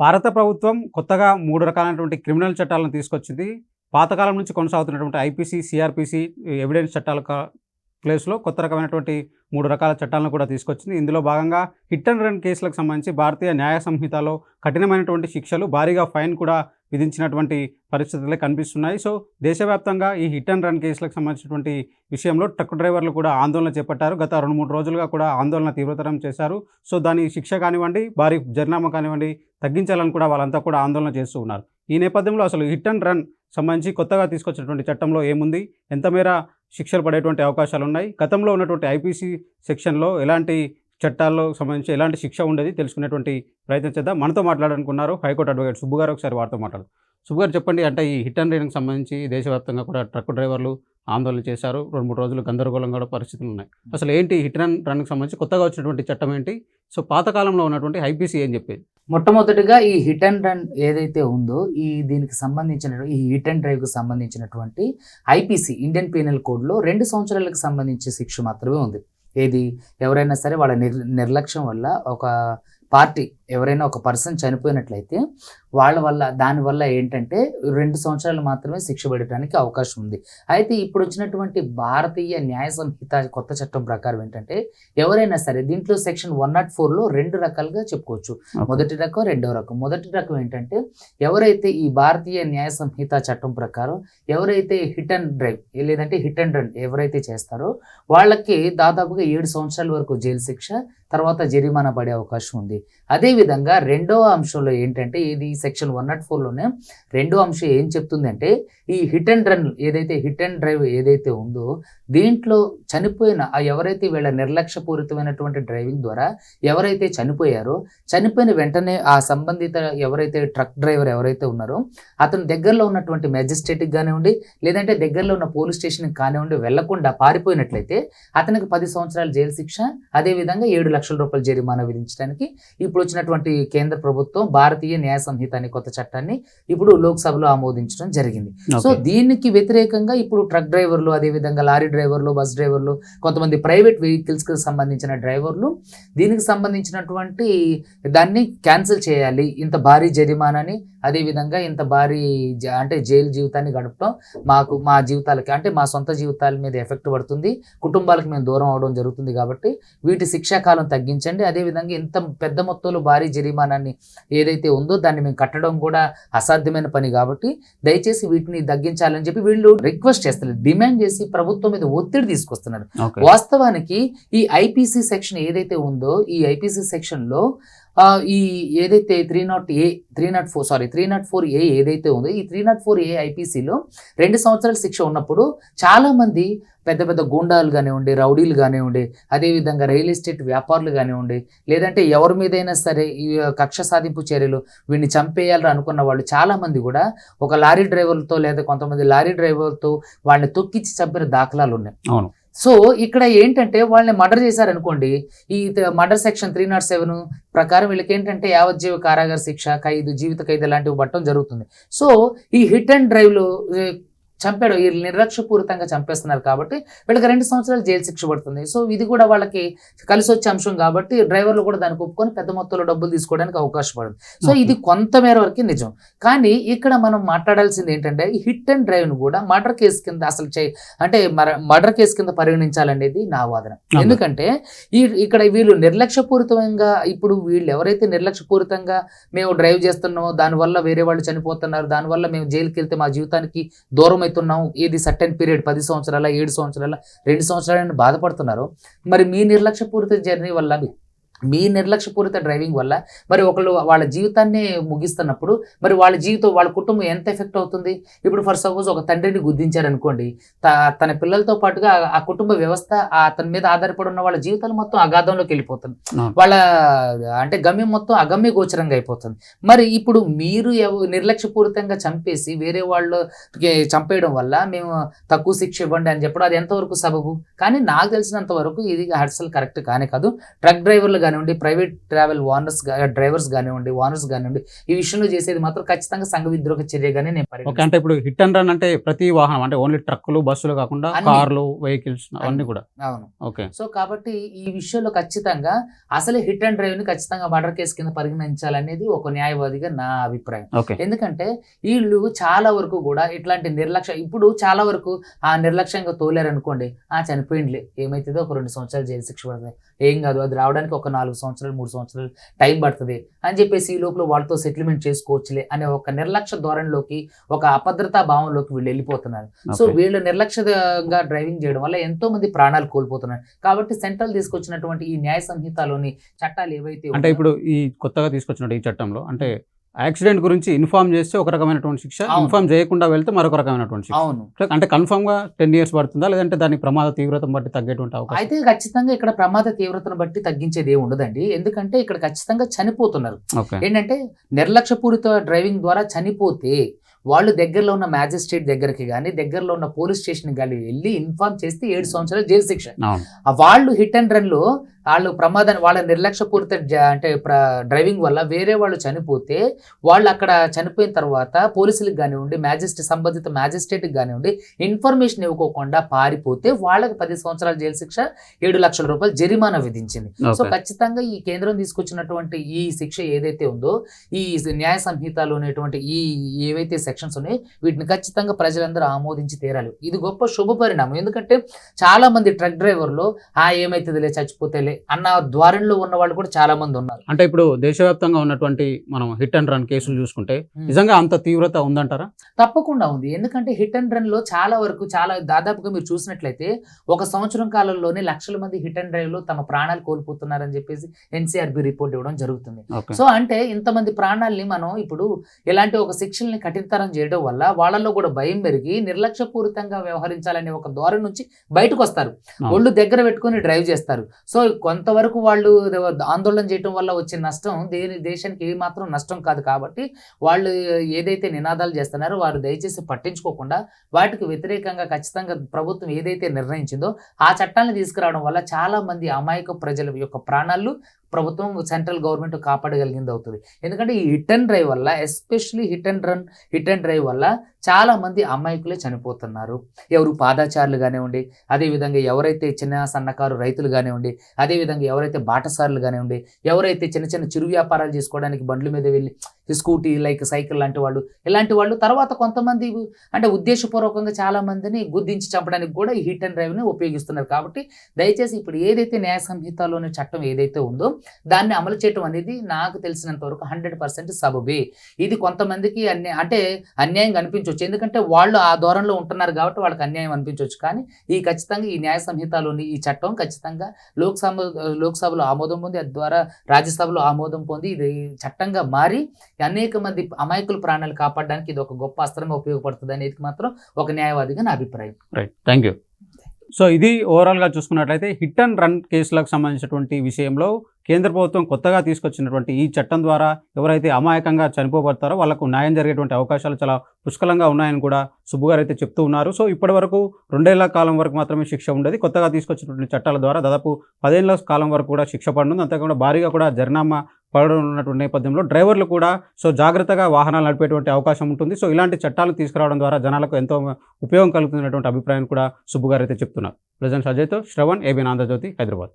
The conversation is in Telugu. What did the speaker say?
భారత ప్రభుత్వం కొత్తగా మూడు రకాలైనటువంటి క్రిమినల్ చట్టాలను తీసుకొచ్చింది. పాతకాలం నుంచి కొనసాగుతున్నటువంటి ఐపీసీ సిఆర్పిసి ఎవిడెన్స్ చట్టాల ప్లేస్లో కొత్త రకమైనటువంటి మూడు రకాల చట్టాలను కూడా తీసుకొచ్చింది. ఇందులో భాగంగా హిట్ అండ్ రన్ కేసులకు సంబంధించి భారతీయ న్యాయ సంహితలో కఠినమైనటువంటి శిక్షలు భారీగా ఫైన్ కూడా విధించినటువంటి పరిస్థితులే కనిపిస్తున్నాయి. సో దేశవ్యాప్తంగా ఈ హిట్ అండ్ రన్ కేసులకు సంబంధించినటువంటి విషయంలో ట్రక్ డ్రైవర్లు కూడా ఆందోళన చేపట్టారు. గత రెండు మూడు రోజులుగా కూడా ఆందోళన తీవ్రతరం చేశారు. సో దాని శిక్ష కానివ్వండి భారీ జరినామా కానివ్వండి తగ్గించాలని కూడా వాళ్ళంతా కూడా ఆందోళన చేస్తూ ఉన్నారు. ఈ నేపథ్యంలో అసలు హిట్ అండ్ రన్ సంబంధించి కొత్తగా తీసుకొచ్చినటువంటి చట్టంలో ఏముంది? ఎంత మేర శిక్షలు పడేటువంటి అవకాశాలు ఉన్నాయి గతంలో ఉన్నటువంటి ఐపీసీ సెక్షన్లో ఎలాంటి చట్టాల్లో సంబంధించి ఎలాంటి శిక్ష ఉండేది తెలుసుకునేటువంటి ప్రయత్నం చేద్దాం. మనతో మాట్లాడాలనుకున్నారు హైకోర్టు అడ్వకేట్ సుబ్బు గారు. ఒకసారి వారితో మాట్లాడు సుబ్బు గారు చెప్పండి అంటే ఈ హిట్ అండ్ రన్కి సంబంధించి దేశవ్యాప్తంగా కూడా ట్రక్ డ్రైవర్లు ఆందోళన చేశారు. రెండు మూడు రోజులు గందరగోళంగా కూడా పరిస్థితులు ఉన్నాయి. అసలు ఏంటి హిట్ అండ్ రన్కి సంబంధించి కొత్తగా వచ్చినటువంటి చట్టం ఏంటి? సో పాతకాలంలో ఉన్నటువంటి ఐపీసీ ఏం చెప్పేది? మొట్టమొదటిగా ఈ హిట్ అండ్ రన్ ఏదైతే ఉందో ఈ దీనికి సంబంధించిన ఈ హిట్ అండ్ డ్రైవ్కు సంబంధించినటువంటి ఐపీసీ ఇండియన్ పీనల్ కోడ్లో రెండు సంవత్సరాలకు సంబంధించి శిక్ష మాత్రమే ఉంది. ఏది? ఎవరైనా సరే వాళ్ళ నిర్ నిర్లక్ష్యం వల్ల ఒక పార్టీ ఎవరైనా ఒక పర్సన్ చనిపోయినట్లయితే వాళ్ళ వల్ల దానివల్ల ఏంటంటే రెండు సంవత్సరాలు మాత్రమే శిక్ష పడటానికి అవకాశం ఉంది. అయితే ఇప్పుడు వచ్చినటువంటి భారతీయ న్యాయ సంహిత కొత్త చట్టం ప్రకారం ఏంటంటే ఎవరైనా సరే దీంట్లో సెక్షన్ వన్ నాట్ ఫోర్లో రెండు రకాలుగా చెప్పుకోవచ్చు. మొదటి రకం రెండవ రకం. మొదటి రకం ఏంటంటే ఎవరైతే ఈ భారతీయ న్యాయ సంహిత చట్టం ప్రకారం ఎవరైతే హిట్ అండ్ డ్రైవ్ లేదంటే హిట్ అండ్ రన్ ఎవరైతే చేస్తారో వాళ్ళకి దాదాపుగా ఏడు సంవత్సరాల వరకు జైలు శిక్ష తర్వాత జరిమానా పడే అవకాశం ఉంది. అదేవిధంగా రెండవ అంశంలో ఏంటంటే ఇది సెక్షన్ వన్ నాట్ ఫోర్లోనే రెండో అంశం ఏం చెప్తుందంటే ఈ హిట్ అండ్ రన్ ఏదైతే హిట్ అండ్ డ్రైవ్ ఏదైతే ఉందో దీంట్లో చనిపోయిన ఆ ఎవరైతే వీళ్ళ నిర్లక్ష్యపూరితమైనటువంటి డ్రైవింగ్ ద్వారా ఎవరైతే చనిపోయారో చనిపోయిన వెంటనే ఆ సంబంధిత ఎవరైతే ట్రక్ డ్రైవర్ ఎవరైతే ఉన్నారో అతను దగ్గరలో ఉన్నటువంటి మెజిస్ట్రేట్కి కానివ్వండి లేదంటే దగ్గరలో ఉన్న పోలీస్ స్టేషన్కి కానివ్వండి వెళ్ళకుండా పారిపోయినట్లయితే అతనికి పది సంవత్సరాల జైలు శిక్ష అదేవిధంగా ఏడు లక్షల రూపాయల జరిమానా విధించడానికి ఇప్పుడు వచ్చినటువంటి కేంద్ర ప్రభుత్వం భారతీయ న్యాయ సంహిత అనే కొత్త చట్టాన్ని ఇప్పుడు లోక్సభలో ఆమోదించడం జరిగింది. సో దీనికి వ్యతిరేకంగా ఇప్పుడు ట్రక్ డ్రైవర్లు అదేవిధంగా లారీ డ్రైవర్లు బస్ డ్రైవర్లు కొంతమంది ప్రైవేట్ వెహికల్స్కి సంబంధించిన డ్రైవర్లు దీనికి సంబంధించినటువంటి దాన్ని క్యాన్సిల్ చేయాలి. ఇంత భారీ జరిమానాని అదేవిధంగా ఇంత భారీ అంటే జైలు జీవితాన్ని గడపడం మాకు మా జీవితాలకి అంటే మా సొంత జీవితాల మీద ఎఫెక్ట్ పడుతుంది. కుటుంబాలకు మేము దూరం అవడం జరుగుతుంది కాబట్టి వీటి శిక్షాకాలం తగ్గించండి. అదేవిధంగా ఇంత పెద్ద మొత్తంలో భారీ జరిమానాన్ని ఏదైతే ఉందో దాన్ని మేము కట్టడం కూడా అసాధ్యమైన పని కాబట్టి దయచేసి వీటిని తగ్గించాలని చెప్పి వీళ్ళు రిక్వెస్ట్ చేస్తారు డిమాండ్ చేసి ప్రభుత్వం మీద ఒత్తిడి తీసుకొస్తున్నారు. వాస్తవానికి ఈ ఐపీసీ సెక్షన్ ఏదైతే ఉందో ఈ ఐపీసీ సెక్షన్లో ఈ ఏదైతే three not A three not four sorry three not four A ఏదైతే ఉందో ఈ త్రీ నాట్ ఫోర్ ఏ ఐపీసీలో రెండు సంవత్సరాల శిక్ష ఉన్నప్పుడు చాలామంది పెద్ద పెద్ద గూండాలు కానివ్వండి రౌడీలు కానివ్వండి అదేవిధంగా రియల్ ఎస్టేట్ వ్యాపారులు కానివ్వండి లేదంటే ఎవరి మీదైనా సరే ఈ కక్ష సాధింపు చర్యలు వీడిని చంపేయాలని అనుకున్న వాళ్ళు చాలామంది కూడా ఒక లారీ డ్రైవర్లతో లేదా కొంతమంది లారీ డ్రైవర్తో వాళ్ళని తొక్కించి చంపిన దాఖలాలు ఉన్నాయి. అవును. సో ఇక్కడ ఏంటంటే వాళ్ళని మర్డర్ చేశారనుకోండి ఈ murder section three not seven ప్రకారం వీళ్ళకి ఏంటంటే యావజ్జీవ కారాగార శిక్ష ఖైదు జీవిత ఖైదు లాంటివి పట్టడం జరుగుతుంది. సో ఈ హిట్ అండ్ డ్రైవ్లో చంపాడు. ఈ నిర్లక్ష్యపూరితంగా చంపేస్తున్నారు కాబట్టి వీళ్ళకి రెండు సంవత్సరాలు జైలు శిక్ష పడుతుంది. సో ఇది కూడా వాళ్ళకి కలిసి వచ్చే అంశం కాబట్టి డ్రైవర్లు కూడా దానికి ఒప్పుకొని పెద్ద మొత్తంలో డబ్బులు తీసుకోవడానికి అవకాశం పడుతుంది. సో ఇది కొంతమేర వరకు నిజం. కానీ ఇక్కడ మనం మాట్లాడాల్సింది ఏంటంటే హిట్ అండ్ డ్రైవ్ను కూడా మర్డర్ కేసు కింద అసలు చే అంటే మర్డర్ కేసు కింద పరిగణించాలనేది నా వాదన. ఎందుకంటే ఈ ఇక్కడ వీళ్ళు నిర్లక్ష్యపూరితంగా ఇప్పుడు వీళ్ళు ఎవరైతే నిర్లక్ష్యపూరితంగా మేము డ్రైవ్ చేస్తున్నామో దానివల్ల వేరే వాళ్ళు చనిపోతున్నారు దానివల్ల మేము జైలుకి వెళ్తే మా జీవితానికి దూరం అవుతున్నాం ఇది సర్టెన్ పీరియడ్? పది సంవత్సరాల? ఏడు సంవత్సరాల? రెండు సంవత్సరాలని బాధపడుతున్నారు. మరి మీ నిర్లక్ష్యపూరిత జర్నీ వల్ల మీ నిర్లక్ష్యపూరిత డ్రైవింగ్ వల్ల మరి ఒకళ్ళు వాళ్ళ జీవితాన్ని ముగిస్తున్నప్పుడు మరి వాళ్ళ జీవితం వాళ్ళ కుటుంబం ఎంత ఎఫెక్ట్ అవుతుంది? ఇప్పుడు ఫర్ సపోజ్ ఒక తండ్రిని గుద్దించారనుకోండి త- తన పిల్లలతో పాటుగా ఆ- కుటుంబ వ్యవస్థ ఆ అతని మీద ఆధారపడి ఉన్న వాళ్ళ జీవితాలు మొత్తం అగాధంలోకి వెళ్ళిపోతుంది. వాళ్ళ అంటే గమ్యం మొత్తం అగమ్య గోచరంగా అయిపోతుంది. మరి ఇప్పుడు మీరు నిర్లక్ష్యపూరితంగా చంపేసి వేరే వాళ్ళు చంపేయడం వల్ల మేము తక్కువ శిక్ష ఇవ్వండి అని చెప్పడం అది ఎంతవరకు సబబు? కానీ నాకు తెలిసినంత వరకు ఇది అసలు కరెక్ట్ కానే కాదు. ట్రక్ డ్రైవర్లు కానివ్వండి ప్రైవేట్ ట్రావెల్ ఓనర్స్ డ్రైవర్స్ కానివ్వండి ఓనర్స్ కానివ్వండి ఈ విషయంలో చేసేది మాత్రం ఖచ్చితంగా సంఘ విద్రోహ చర్యగానే నేను ఓకే పరిగణిస్తాను అంటే ఇప్పుడు హిట్ అండ్ రన్ అంటే ప్రతి వాహనం అంటే ఓన్లీ ట్రక్కులు బస్సులు కాకుండా. కార్లు వెహికల్స్ అవన్నీ. కూడా. అవును. ఓకే. సో కాబట్టి ఈ విషయంలో ఖచ్చితంగా అసలే హిట్ అండ్ డ్రైవ్ని ఖచ్చితంగా మర్డర్ కేసు కింద పరిగణించాలనేది ఒక న్యాయవాదిగా నా అభిప్రాయం. ఎందుకంటే వీళ్ళు చాలా వరకు కూడా ఇట్లాంటి నిర్లక్ష్య ఇప్పుడు చాలా వరకు ఆ నిర్లక్ష్యంగా తోలారు అనుకోండి ఆ చనిపోయిందిలే ఏమైతుందో ఒక రెండు సంవత్సరాలు జైలు శిక్ష పడుతుంది ఏం కాదు అది రావడానికి ఒక నాలుగు సంవత్సరాలు మూడు సంవత్సరాలు టైం పడుతుంది అని చెప్పేసి ఈ లోపల వాళ్ళతో సెటిల్మెంట్ చేసుకోవచ్చులే అనే ఒక నిర్లక్ష్య ధోరణిలోకి ఒక అభద్రతా భావంలోకి వీళ్ళు వెళ్ళిపోతున్నారు సో. వీళ్ళు నిర్లక్ష్యంగా డ్రైవింగ్ చేయడం వల్ల ఎంతో మంది ప్రాణాలు కోల్పోతున్నారు కాబట్టి సెంట్రల్ తీసుకొచ్చినటువంటి ఈ న్యాయ సంహితలోని చట్టాలు ఏవైతే అంటే ఇప్పుడు ఈ కొత్తగా తీసుకొచ్చిన ఈ చట్టంలో అంటే యాక్సిడెంట్ గురించి ఇన్ఫార్మ్ చేస్తే ఒక రకమైనటువంటి శిక్ష. ఇన్ఫార్మ్ చేయకుండా వెళ్తే మరొక రకమైనటువంటి శిక్ష. అవును. అంటే కన్ఫర్మ్గా టెన్ ఇయర్స్ పడుతుందా? లేదంటే దాని ప్రమాద తీవ్రత బట్టి తగ్గేటువంటి అవకాశం? అయితే ఖచ్చితంగా ఇక్కడ ప్రమాద తీవ్రతను బట్టి తగ్గించేది ఉండదండి. ఎందుకంటే ఇక్కడ ఖచ్చితంగా చనిపోతున్నారు. ఏంటంటే నిర్లక్ష్యపూరిత డ్రైవింగ్ ద్వారా చనిపోతే వాళ్ళు దగ్గరలో ఉన్న మ్యాజిస్ట్రేట్ దగ్గరికి కానీ దగ్గరలో ఉన్న పోలీస్ స్టేషన్ కానీ వెళ్ళి ఇన్ఫార్మ్ చేస్తే ఏడు సంవత్సరాలు జైలు శిక్ష. వాళ్ళు హిట్ అండ్ రన్లో వాళ్ళు ప్రమాదాన్ని వాళ్ళ నిర్లక్ష్యపూరిత అంటే డ్రైవింగ్ వల్ల వేరే వాళ్ళు చనిపోతే వాళ్ళు అక్కడ చనిపోయిన తర్వాత పోలీసులకు కానివ్వండి మ్యాజిస్ట్రేట్ సంబంధిత మ్యాజిస్ట్రేట్కి కానివ్వండి ఇన్ఫర్మేషన్ ఇవ్వకోకుండా పారిపోతే వాళ్ళకి పది సంవత్సరాల జైలు శిక్ష ఏడు లక్షల రూపాయలు జరిమానా విధించింది. సో ఖచ్చితంగా ఈ కేంద్రం తీసుకొచ్చినటువంటి ఈ శిక్ష ఏదైతే ఉందో ఈ న్యాయ సంహితలో ఉన్నటువంటి ఈ ఏవైతే సెక్షన్స్ ఉన్నాయో వీటిని ఖచ్చితంగా ప్రజలందరూ ఆమోదించి తీరాలి. ఇది గొప్ప శుభ పరిణామం ఎందుకంటే చాలా మంది ట్రక్ డ్రైవర్లు ఆ ఏమైతుందిలే చచ్చిపోతేలే అన్న ద్వారంలో ఉన్న వాళ్ళు కూడా చాలా మంది ఉన్నారు. అంటే ఇప్పుడు దేశవ్యాప్తంగా ఉన్నటువంటి మనం హిట్ అండ్ రన్ కేసులు చూసుకుంటే నిజంగా అంత తీవ్రత ఉందంటారా? తప్పకుండా ఉంది. ఎందుకంటే హిట్ అండ్ రన్లో చాలా వరకు చాలా దాదాపుగా మీరు చూసినట్లయితే ఒక సంవత్సరం కాలంలోనే లక్షల మంది హిట్ అండ్ డ్రైవ్లో తమ ప్రాణాలు కోల్పోతున్నారని చెప్పేసి ఎన్సీఆర్బి రిపోర్ట్ ఇవ్వడం జరుగుతుంది. సో అంటే ఇంతమంది ప్రాణాల్ని మనం ఇప్పుడు ఇలాంటి ఒక శిక్షల్ని కఠినతరం చేయడం వల్ల వాళ్ళలో కూడా భయం పెరిగి నిర్లక్ష్యపూరితంగా వ్యవహరించాలనే ఒక ధోరణి నుంచి బయటకు వస్తారు. ఒళ్ళు దగ్గర పెట్టుకొని డ్రైవ్ చేస్తారు. సో కొంతవరకు వాళ్ళు ఆందోళన చేయడం వల్ల వచ్చే నష్టం దేని దేశానికి ఏ మాత్రం నష్టం కాదు కాబట్టి వాళ్ళు ఏదైతే నినాదాలు చేస్తున్నారో వారు దయచేసి పట్టించుకోకుండా వాటికి వ్యతిరేకంగా ఖచ్చితంగా ప్రభుత్వం ఏదైతే నిర్ణయించిందో ఆ చట్టాన్ని తీసుకురావడం వల్ల చాలా మంది అమాయక ప్రజల యొక్క ప్రాణాలు ప్రభుత్వం సెంట్రల్ గవర్నమెంట్ కాపాడగలిగింది అవుతుంది ఎందుకంటే ఈ హిట్ అండ్ డ్రైవ్ వల్ల especially hit and run hit and drive వల్ల చాలామంది అమాయకులే చనిపోతున్నారు. ఎవరు పాదాచారులు కానివ్వండి అదేవిధంగా ఎవరైతే చిన్న సన్నకారు రైతులు కానివ్వండి అదేవిధంగా ఎవరైతే బాటసారులు కానివ్వండి ఎవరైతే చిన్న చిన్న చిరు వ్యాపారాలు చేసుకోవడానికి బండ్ల మీద వెళ్ళి స్కూటీ లైక్ సైకిల్ లాంటి వాళ్ళు ఇలాంటి వాళ్ళు తర్వాత కొంతమంది అంటే ఉద్దేశపూర్వకంగా చాలా మందిని గుద్దించి చంపడానికి కూడా ఈ హిట్ అండ్ డ్రైవ్ని ఉపయోగిస్తున్నారు. కాబట్టి దయచేసి ఇప్పుడు ఏదైతే న్యాయ సంహితలోని చట్టం ఏదైతే ఉందో దాన్ని అమలు చేయటం అనేది నాకు తెలిసినంత వరకు హండ్రెడ్ పర్సెంట్ సబబే. ఇది కొంతమందికి అన్యా అంటే అన్యాయం అనిపించవచ్చు ఎందుకంటే వాళ్ళు ఆ దూరంలో ఉంటున్నారు కాబట్టి వాళ్ళకి అన్యాయం అనిపించవచ్చు కానీ ఈ ఖచ్చితంగా ఈ న్యాయ సంహితలోని ఈ చట్టం ఖచ్చితంగా లోక్సభ లోక్సభలో ఆమోదం పొంది అది ద్వారా రాజ్యసభలో ఆమోదం పొంది ఇది చట్టంగా మారి అనేక మంది అమాయకుల ప్రాణాలు కాపాడడానికి ఇది ఒక గొప్ప అస్త్రంగా ఉపయోగపడుతుంది అనేది మాత్రం ఒక న్యాయవాదిగా నా అభిప్రాయం. రైట్ థ్యాంక్ యూ సో ఇది ఓవరాల్గా చూసుకున్నట్లయితే హిట్ అండ్ రన్ కేసులకు సంబంధించినటువంటి విషయంలో కేంద్ర ప్రభుత్వం కొత్తగా తీసుకొచ్చినటువంటి ఈ చట్టం ద్వారా ఎవరైతే అమాయకంగా చనిపోబడతారో వాళ్ళకు న్యాయం జరిగేటువంటి అవకాశాలు చాలా పుష్కలంగా ఉన్నాయని కూడా సుబ్బుగారు అయితే చెప్తూ ఉన్నారు. సో ఇప్పటి వరకు రెండేళ్ళ కాలం వరకు మాత్రమే శిక్ష ఉండేది. కొత్తగా తీసుకొచ్చినటువంటి చట్టాల ద్వారా దాదాపు పదేళ్ళ కాలం వరకు కూడా శిక్ష పడుతుంది అంతేకాకుండా భారీగా కూడా జరినామా పడడం ఉన్నటువంటి నేపథ్యంలో డ్రైవర్లు కూడా సో జాగ్రత్తగా వాహనాలు నడిపేటువంటి అవకాశం ఉంటుంది. సో ఇలాంటి చట్టాలు తీసుకురావడం ద్వారా జనాలకు ఎంతో ఉపయోగం కలుగుతున్నటువంటి అభిప్రాయం కూడా సుబ్బు గారు అయితే చెప్తున్నారు. ప్రజెంట్ అజయ్తో శ్రవణ్ ఏబీ ఆంధ్రజ్యోతి హైదరాబాద్.